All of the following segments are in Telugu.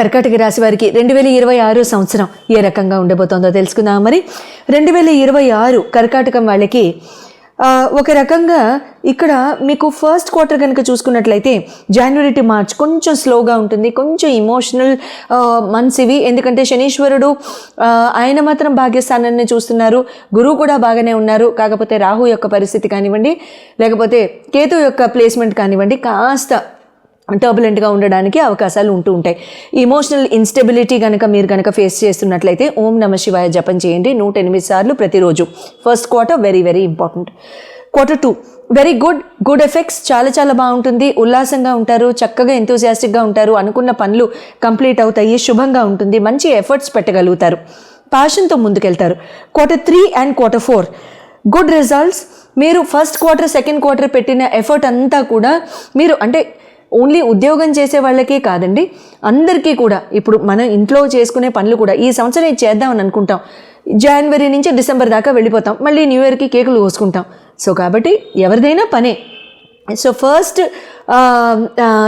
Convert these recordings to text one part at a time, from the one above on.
కర్కాటక రాశి వారికి రెండు వేల ఇరవై ఆరు సంవత్సరం ఏ రకంగా ఉండబోతోందో తెలుసుకుందాం మరి. రెండు వేల ఇరవై ఆరు కర్కాటకం వాళ్ళకి ఒక రకంగా ఇక్కడ మీకు ఫస్ట్ క్వార్టర్ కనుక చూసుకున్నట్లయితే జనవరి టు మార్చ్ కొంచెం స్లోగా ఉంటుంది కొంచెం ఇమోషనల్ మంత్స్ ఇవి. ఎందుకంటే శనీశ్వరుడు ఆయన మాత్రం భాగ్యస్థానాన్ని చూస్తున్నారు గురువు కూడా బాగానే ఉన్నారు. కాకపోతే రాహు యొక్క పరిస్థితి కానివ్వండి లేకపోతే కేతు యొక్క ప్లేస్మెంట్ కానివ్వండి కాస్త టర్బులెంట్గా ఉండడానికి అవకాశాలు ఉంటూ ఉంటాయి. ఇమోషనల్ ఇన్స్టెబిలిటీ కనుక మీరు కనుక ఫేస్ చేస్తున్నట్లయితే ఓం నమ శివాయ జపం చేయండి. నూట ఎనిమిది సార్లు ప్రతిరోజు. First quarter very very important quarter two very good good effects చాలా చాలా బాగుంటుంది. ఉల్లాసంగా ఉంటారు. చక్కగా ఎంతూజియాస్టిక్గా ఉంటారు. అనుకున్న పనులు కంప్లీట్ అవుతాయి. శుభంగా ఉంటుంది. మంచి ఎఫర్ట్స్ పెట్టగలుగుతారు. ప్యాషన్తో ముందుకెళ్తారు. Quarter three and quarter four good results మీరు ఫస్ట్ క్వార్టర్ సెకండ్ క్వార్టర్ పెట్టిన ఎఫర్ట్ అంతా కూడా మీరు అంటే ఓన్లీ ఉద్యోగం చేసే వాళ్ళకే కాదండి. అందరికీ కూడా ఇప్పుడు మనం ఇంట్లో చేసుకునే పనులు కూడా ఈ సంవత్సరం ఇది చేద్దామని అనుకుంటాం. జనవరి నుంచి డిసెంబర్ దాకా వెళ్ళిపోతాం. మళ్ళీ న్యూ ఇయర్కి కేకులు కోసుకుంటాం. సో కాబట్టి ఎవరిదైనా పనే. సో ఫస్ట్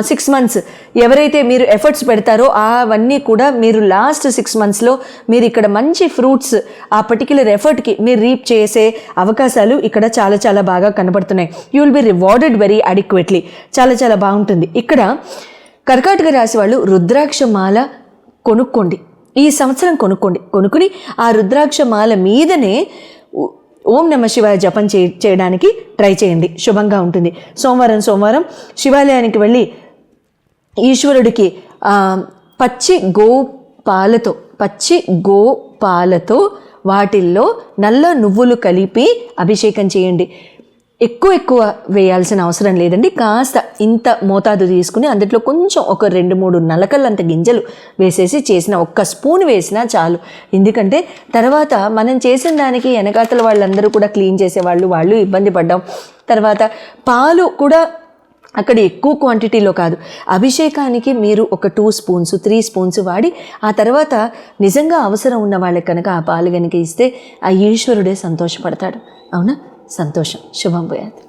సిక్స్ మంత్స్ ఎవరైతే మీరు ఎఫర్ట్స్ పెడతారో అవన్నీ కూడా మీరు లాస్ట్ సిక్స్ మంత్స్లో మీరు ఇక్కడ మంచి ఫ్రూట్స్ ఆ పర్టిక్యులర్ ఎఫర్ట్కి మీరు రీప్ చేసే అవకాశాలు ఇక్కడ చాలా చాలా బాగా కనబడుతున్నాయి. You will be rewarded very adequately చాలా చాలా బాగుంటుంది. ఇక్కడ కర్కాటక రాశి వాళ్ళు రుద్రాక్ష మాల కొనుక్కోండి. ఈ సంవత్సరం కొనుక్కోండి. కొనుక్కుని ఆ రుద్రాక్ష మాల మీదనే ఓం నమ శివాయ జపం చే చేయడానికి ట్రై చేయండి. శుభంగా ఉంటుంది. సోమవారం సోమవారం శివాలయానికి వెళ్ళి ఈశ్వరుడికి పచ్చి గో పాలతో పచ్చి గో పాలతో వాటిల్లో నల్ల నువ్వులు కలిపి అభిషేకం చేయండి. ఎక్కువ ఎక్కువ వేయాల్సిన అవసరం లేదండి. కాస్త ఇంత మోతాదు తీసుకుని అందులో కొంచెం ఒక రెండు మూడు నలకలంత గింజలు వేసేసి చేసిన ఒక్క స్పూన్ వేసినా చాలు. ఎందుకంటే తర్వాత మనం చేసిన దానికి వెనకాతల వాళ్ళందరూ కూడా క్లీన్ చేసేవాళ్ళు వాళ్ళు ఇబ్బంది పడ్డాం. తర్వాత పాలు కూడా అక్కడ ఎక్కువ క్వాంటిటీలో కాదు. అభిషేకానికి మీరు ఒక టూ స్పూన్స్ త్రీ స్పూన్స్ వాడి ఆ తర్వాత నిజంగా అవసరం ఉన్న వాళ్ళకి కనుక ఆ పాలు కనుక ఇస్తే ఆ ఈశ్వరుడే సంతోషపడతాడు. అవునా? సంతోషం. శుభం పోయాది.